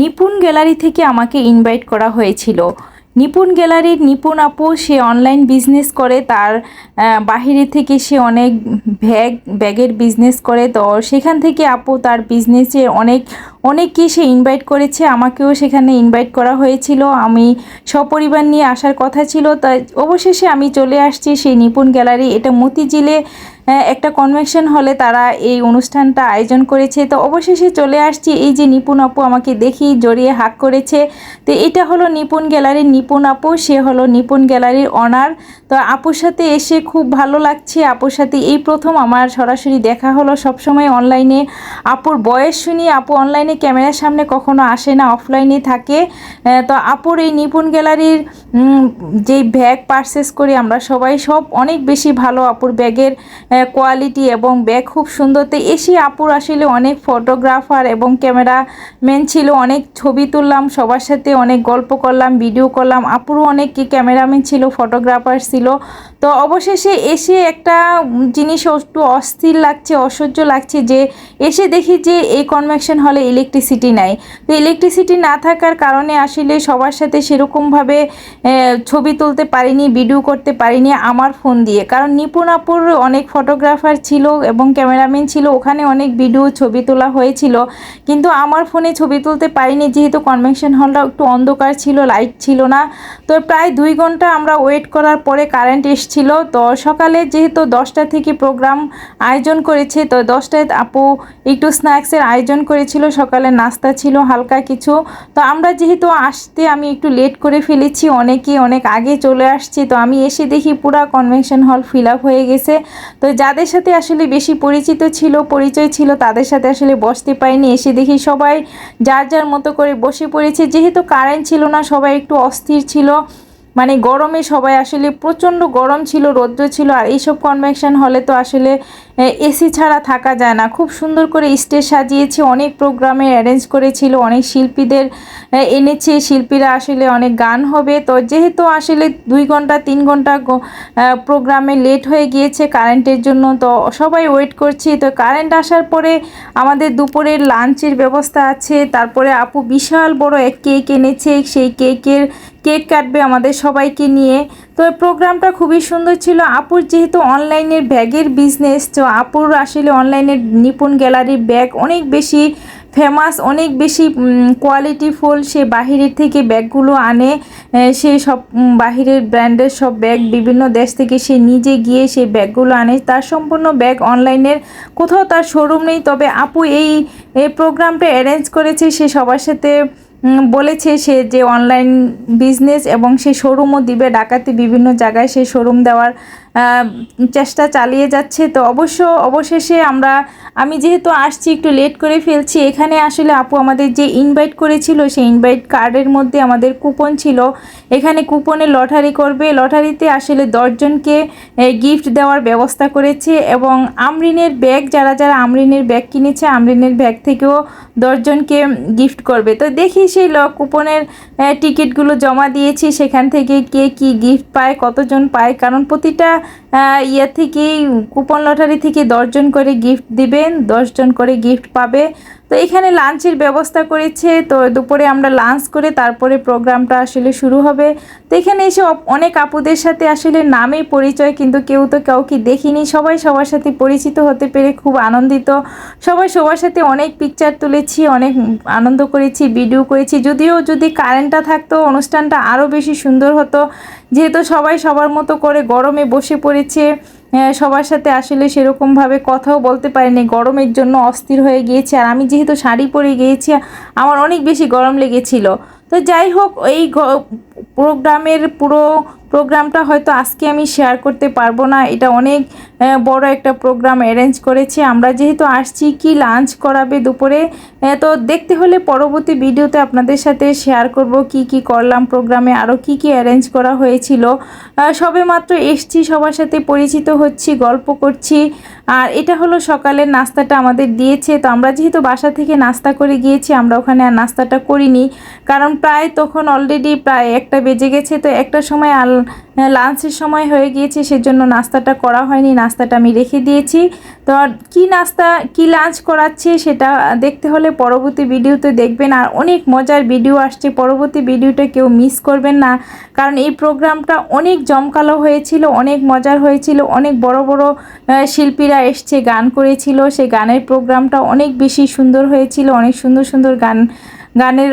নিপুণ gallery থেকে আমাকে invite করা হয়েছিল। নিপুণ গ্যালারির নিপুণ আপু, সে অনলাইন বিজনেস করে, তার বাহিরে থেকে সে অনেক ব্যাগ ব্যাগের বিজনেস করে। তো সেখান থেকে আপু তার বিজনেসে অনেক অনেককে সে ইনভাইট করেছে, আমাকেও সেখানে ইনভাইট করা হয়েছিল। আমি সপরিবার নিয়ে আসার কথা ছিল, তাই অবশেষে আমি চলে আসছি সেই নিপুণ গ্যালারি। এটা মতিঝিলে একটা কনভেনশন হলে তারা এই অনুষ্ঠানটা আয়োজন করেছে। তো অবশেষে চলে আসছি। এই যে নিপুণ আপু আমাকে দেখি জড়িয়ে হাক করেছে। তো এটা হলো নিপুণ গ্যালারির নিপুণ আপু, সে হলো নিপুণ গ্যালারির অনার তো আপুর সাথে এসে খুব ভালো লাগছে। আপুর সাথে এই প্রথম আমার সরাসরি দেখা হলো সবসময় অনলাইনে আপুর বয়স শুনি, আপু অনলাইনে ক্যামেরার সামনে কখনো আসে না অফলাইনে থাকে। তো আপুর এই নিপুণ গ্যালারির যেই ব্যাগ পারচেস করি আমরা সবাই, সব অনেক বেশি ভালো আপুর ব্যাগের কোয়ালিটি এবং ব্যাগ খুব সুন্দর। তো এসে আপুর আসলে অনেক ফটোগ্রাফার এবং ক্যামেরাম্যান ছিল, অনেক ছবি তুললাম, সবার সাথে অনেক গল্প করলাম ভিডিও করলাম। আপুরও অনেক ক্যামেরাম্যান ছিল ফটোগ্রাফার ছিল। তো অবশেষে এসে একটা জিনিস একটু অস্থির লাগছে, অসহ্য লাগছে যে এসে দেখি যে এই কনভেকশন হলে ইলেকট্রিসিটি নাই। তো ইলেকট্রিসিটি না থাকার কারণে আসলে সবার সাথে সেরকমভাবে ছবি তুলতে পারিনি ভিডিও করতে পারিনি, আমার ফোন দিয়ে। কারণ নিপুণ আপুর অনেক ফটোগ্রাফার ছিল এবং ক্যামেরাম্যান ছিল, ওখানে অনেক ভিডিও ছবি তোলা হয়েছিল। কিন্তু আমার ফোনে ছবি তুলতে পারিনি, যেহেতু কনভেনশন হলটা একটু অন্ধকার ছিল লাইট ছিল না। তো প্রায় দুই ঘণ্টা আমরা ওয়েট করার পরে কারেন্ট এসছিল। তো সকালে যেহেতু দশটা থেকে প্রোগ্রাম আয়োজন করেছে, তো দশটায় আপু একটু স্ন্যাক্সের আয়োজন করেছিল। সকালে নাস্তা ছিল, হালকা কিছু। তো আমরা যেহেতু আসতে আমি একটু লেট করে ফেলেছি, অনেকে অনেক আগে চলে আসছে, তো আমি এসে দেখি পুরা কনভেনশন হল ফিল আপ হয়ে গেছে। তো যাদের সাথে আসলে বেশি পরিচিত ছিল, পরিচয় ছিল, তাদের সাথে আসলে বসতে পাইনি এসে দেখি সবাই যার যার মতো করে বসে পড়েছে। যেহেতু কারেন্ট ছিল না, সবাই একটু অস্থির ছিল। মানে গরমে সবাই আসলে প্রচণ্ড গরম ছিল, রৌদ্র ছিল, আর এইসব কনভেনশন হলে তো আসলে এসি ছাড়া থাকা যায় না। খুব সুন্দর করে স্টেজ সাজিয়েছে, অনেক প্রোগ্রামে অ্যারেঞ্জ করেছিল, অনেক শিল্পীদের এনেছে। শিল্পীরা আসলে অনেক গান হবে। তো যেহেতু আসলে দুই ঘণ্টা, তিন ঘণ্টা প্রোগ্রামে লেট হয়ে গিয়েছে কারেন্টের জন্য, তো সবাই ওয়েট করছি। তো কারেন্ট আসার পরে আমাদের দুপুরের লাঞ্চের ব্যবস্থা আছে। তারপরে আপু বিশাল বড় এক কেক এনেছে। সেই কেকের কেক কাটবে আমাদের সবাইকে নিয়ে। তো প্রোগ্রামটা খুবই সুন্দর ছিল। আপুর যেহেতু অনলাইনের ব্যাগের বিজনেস তো আপুর আসলে অনলাইনের নিপুণ গ্যালারির ব্যাগ অনেক বেশি ফেমাস অনেক বেশি কোয়ালিটিফুল সে বাহিরের থেকে ব্যাগগুলো আনে। সে সব বাহিরের ব্র্যান্ডের সব ব্যাগ বিভিন্ন দেশ থেকে সে নিজে গিয়ে সেই ব্যাগগুলো আনে। তার সম্পূর্ণ ব্যাগ অনলাইনের। কোথাও তার শোরুম নেই, তবে আপু এই প্রোগ্রামটা অ্যারেঞ্জ করেছে সে সবার সাথে বলেছে সে যে অনলাইন বিজনেস এবং সে শোরুমও দিবে। ডাকাতি বিভিন্ন জায়গায় সে শোরুম দেওয়ার চেষ্টা চালিয়ে যাচ্ছে। তো অবশ্য অবশেষে আমরা, আমি যেহেতু আসছি, একটু লেট করে ফেলছি, এখানে আসলে আপু আমাদের যে ইনভাইট করেছিল, সেই ইনভাইট কার্ডের মধ্যে আমাদের কুপন ছিল। এখানে কুপনে লটারি করবে। লটারিতে আসলে দশজনকে গিফট দেওয়ার ব্যবস্থা করেছে এবং আমরিনের ব্যাগ যারা যারা আমরিনের ব্যাগ কিনেছে, আমরিনের ব্যাগ থেকেও দশজনকে গিফট করবে। তো দেখি সেই কুপনের টিকিটগুলো জমা দিয়েছি। সেখান থেকে কে কি গিফট পায়, কতজন পায়, কারণ প্রতিটা ইয়ে থেকেই কুপন লটারি থেকে দশজন করে গিফট দিবেন, দশজন করে গিফট পাবে। তো এখানে লাঞ্চের ব্যবস্থা করেছে। তো দুপুরে আমরা লাঞ্চ করে তারপরে প্রোগ্রামটা আসলে শুরু হবে। তো এখানে এসে অনেক আপুদের সাথে আসলে নামে পরিচয়, কিন্তু কেউ তো কাউকে দেখিনি। সবাই সবার সাথে পরিচিত হতে পেরে খুব আনন্দিত। সবাই সবার সাথে অনেক পিকচার তুলেছি, অনেক আনন্দ করেছি ভিডিও করেছি। যদিও যদি কারেন্টটা থাকতো, অনুষ্ঠানটা আরও বেশি সুন্দর হতো। যেহেতু সবাই সবার মতো করে গরমে বসে পড়েছে সবার সাথে আসলে সেরকমভাবে কথাও বলতে পারেনি। গরমের জন্য অস্থির হয়ে গিয়েছে আর আমি যেহেতু শাড়ি পরে গিয়েছি, আমার অনেক বেশি গরম লেগেছিল। তো যাই হোক, এই প্রোগ্রামের পুরো প্রোগ্রামটা হয়তো আজকে আমি শেয়ার করতে পারব না। এটা অনেক বড় একটা প্রোগ্রাম অ্যারেঞ্জ করেছে। আমরা যেহেতু আসছি, কি লাঞ্চ করাবে দুপুরে? তো দেখতে হলে পরবর্তী ভিডিওতে আপনাদের সাথে শেয়ার করব কি কি করলাম প্রোগ্রামে আরও কি কি অ্যারেঞ্জ করা হয়েছিল। সবে মাত্র এসছি, সবার সাথে পরিচিত হচ্ছি, গল্প করছি। আর এটা হলো সকালের নাস্তাটা আমাদের দিয়েছে। তো আমরা যেহেতু বাসা থেকে নাস্তা করে গিয়েছি, আমরা ওখানে আর নাস্তাটা করিনি। কারণ প্রায় তখন অলরেডি প্রায় একটা বেজে গেছে। তো একটা সময় আল লাঞ্চের সময় হয়ে গিয়েছে, সেজন্য নাস্তাটা করা হয়নি, নাস্তাটা আমি রেখে দিয়েছি। তো কী নাস্তা, কী লাঞ্চ করাচ্ছে সেটা দেখতে হলে পরবর্তী ভিডিওতে দেখবেন। আর অনেক মজার ভিডিও আসছে, পরবর্তী ভিডিওটা কেউ মিস করবেন না। কারণ এই প্রোগ্রামটা অনেক জমকালো হয়েছিল, অনেক মজার হয়েছিল, অনেক বড় বড় শিল্পীরা এসছে, গান করেছিল। সেই গানের প্রোগ্রামটা অনেক বেশি সুন্দর হয়েছিল, অনেক সুন্দর সুন্দর গান, গানের